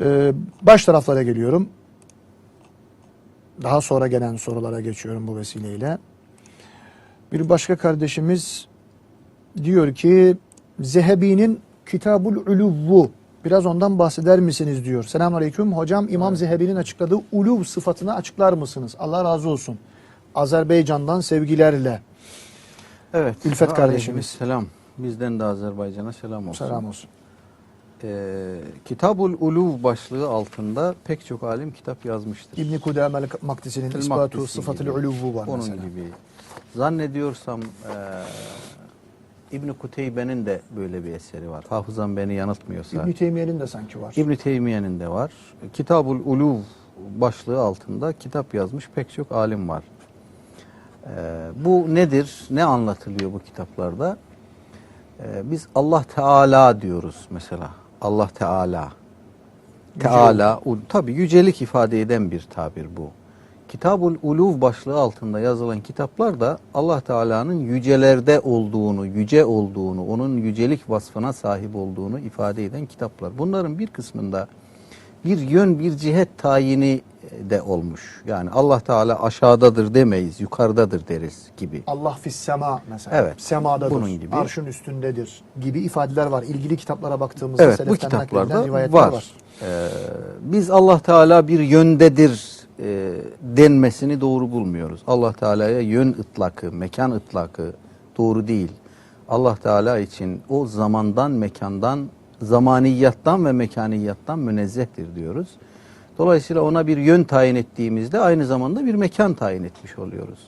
Ee, baş taraflara geliyorum. Daha sonra gelen sorulara geçiyorum bu vesileyle. Bir başka kardeşimiz diyor ki Zehebi'nin Kitabul Uluvvu biraz ondan bahseder misiniz diyor. Selamünaleyküm. Hocam İmam Zehebi'nin açıkladığı uluv sıfatını açıklar mısınız? Allah razı olsun. Azerbaycan'dan sevgilerle. Evet. Ülfet kardeşimiz. Selam. Bizden de Azerbaycan'a selam olsun. Selam olsun. Ee, Kitabul Uluv başlığı altında pek çok alim kitap yazmıştır. İbn-i Kudamel El ispatu gibi, uluvvu var Onun mesela. gibi. Zannediyorsam e, İbn Kuteybe'nin de böyle bir eseri var. Hafızam beni yanıltmıyorsa. İbn-i Teymiye'nin de sanki var. İbn Teymiye'nin de var. Kitabul Uluv başlığı altında kitap yazmış pek çok alim var. Ee, bu nedir? Ne anlatılıyor bu kitaplarda? Ee, biz Allah Teala diyoruz mesela. Allah Teala. Yüce Teala, tabi yücelik ifade eden bir tabir bu. Kitabul Uluv başlığı altında yazılan kitaplar da Allah Teala'nın yücelerde olduğunu, yüce olduğunu, onun yücelik vasfına sahip olduğunu ifade eden kitaplar. Bunların bir kısmında bir yön, bir cihet tayini de olmuş. Yani Allah Teala aşağıdadır demeyiz, yukarıdadır deriz gibi. Allah fis sema mesela. Evet, Semadadır. bunun gibi. Arşın üstündedir gibi ifadeler var. İlgili kitaplara baktığımızda Evet bu kitaplarda rivayetler var. var. Ee, biz Allah Teala bir yöndedir e, denmesini doğru bulmuyoruz. Allah Teala'ya yön ıtlakı, mekan ıtlakı doğru değil. Allah Teala için o zamandan, mekandan, zamaniyattan ve mekaniyattan münezzehtir diyoruz. Dolayısıyla ona bir yön tayin ettiğimizde aynı zamanda bir mekan tayin etmiş oluyoruz.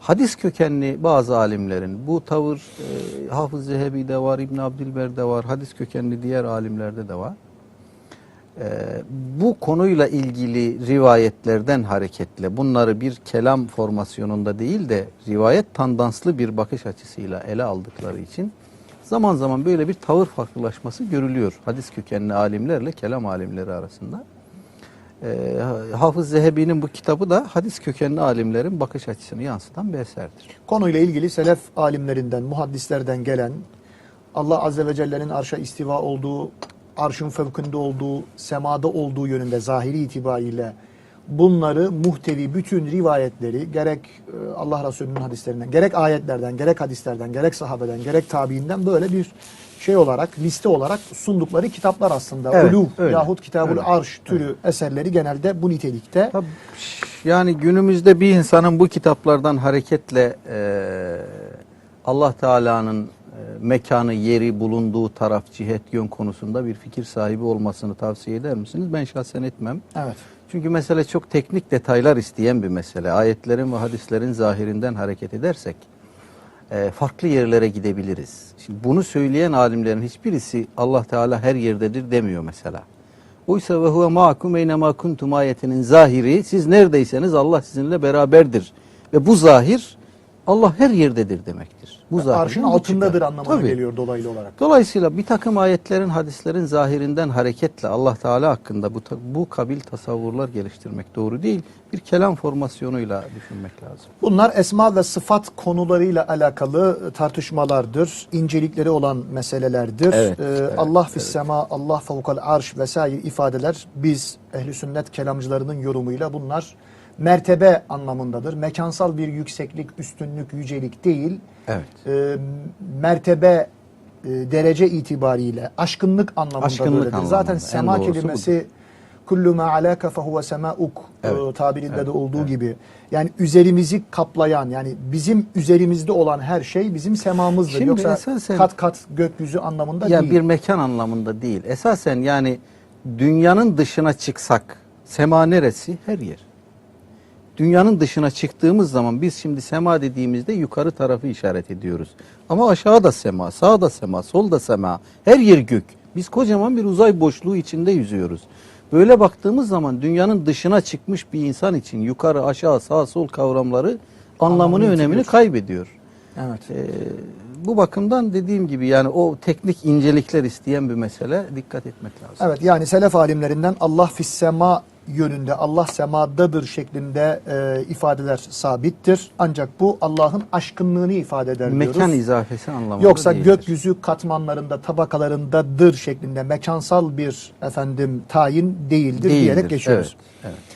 Hadis kökenli bazı alimlerin bu tavır e, Hafız Zehebi'de var, İbn Abdilber'de var, hadis kökenli diğer alimlerde de var. Ee, bu konuyla ilgili rivayetlerden hareketle bunları bir kelam formasyonunda değil de rivayet tandanslı bir bakış açısıyla ele aldıkları için zaman zaman böyle bir tavır farklılaşması görülüyor. Hadis kökenli alimlerle kelam alimleri arasında. Ee, Hafız Zehebi'nin bu kitabı da hadis kökenli alimlerin bakış açısını yansıtan bir eserdir. Konuyla ilgili selef alimlerinden, muhaddislerden gelen Allah Azze ve Celle'nin arşa istiva olduğu, arşın fevkinde olduğu, semada olduğu yönünde zahiri itibariyle bunları muhtevi bütün rivayetleri gerek e, Allah Resulü'nün hadislerinden, gerek ayetlerden, gerek hadislerden, gerek sahabeden, gerek tabiinden böyle bir şey olarak, liste olarak sundukları kitaplar aslında. Evet, Uluv öyle, yahut Kitabul öyle. Arş türü eserleri genelde bu nitelikte. Tabii, yani günümüzde bir insanın bu kitaplardan hareketle e, Allah Teala'nın mekanı, yeri, bulunduğu taraf, cihet, yön konusunda bir fikir sahibi olmasını tavsiye eder misiniz? Ben şahsen etmem. Evet. Çünkü mesele çok teknik detaylar isteyen bir mesele. Ayetlerin ve hadislerin zahirinden hareket edersek e, farklı yerlere gidebiliriz. Şimdi bunu söyleyen alimlerin hiçbirisi Allah Teala her yerdedir demiyor mesela. Oysa ve huve ma'akum eyne ma kuntum ayetinin zahiri siz neredeyseniz Allah sizinle beraberdir. Ve bu zahir Allah her yerdedir demektir. Bu zahir. Arşın altındadır çıkar. anlamına Tabii. geliyor dolaylı olarak. Dolayısıyla bir takım ayetlerin, hadislerin zahirinden hareketle Allah Teala hakkında bu, bu kabil tasavvurlar geliştirmek doğru değil. Bir kelam formasyonuyla düşünmek lazım. Bunlar esma ve sıfat konularıyla alakalı tartışmalardır. incelikleri olan meselelerdir. Evet, Ee, evet, Allah fis sema, Allah fevkal arş vesaire ifadeler biz ehli sünnet kelamcılarının yorumuyla bunlar mertebe anlamındadır. Mekansal bir yükseklik, üstünlük, yücelik değil. Evet. Ee, mertebe e, derece itibariyle aşkınlık anlamında Aşkınlık böyledir. anlamında. Zaten En sema kelimesi kullu ma alaka fehuve semauk e, Evet. tabirinde Evet, de olduğu evet. gibi. Yani üzerimizi kaplayan yani bizim üzerimizde olan her şey bizim semamızdır. Şimdi Yoksa esasen- kat kat gökyüzü anlamında Ya değil. bir mekan anlamında değil. Esasen yani dünyanın dışına çıksak sema neresi? Her yer. Dünyanın dışına çıktığımız zaman biz şimdi sema dediğimizde yukarı tarafı işaret ediyoruz. Ama aşağıda sema, sağda sema, solda sema, her yer gök. Biz kocaman bir uzay boşluğu içinde yüzüyoruz. Böyle baktığımız zaman dünyanın dışına çıkmış bir insan için yukarı, aşağı, sağ, sol kavramları anlamını, Anlamını önemini yitiriyor. kaybediyor. Evet. Ee, bu bakımdan dediğim gibi yani o teknik incelikler isteyen bir mesele dikkat etmek lazım. Evet yani selef alimlerinden Allah fis sema yönünde Allah semadadır şeklinde e, ifadeler sabittir. Ancak bu Allah'ın aşkınlığını ifade eder Mekan diyoruz. izafesi anlamında Yoksa değildir. gökyüzü katmanlarında, tabakalarındadır şeklinde mekansal bir efendim tayin değildir, diyerek geçiyoruz. Evet, evet.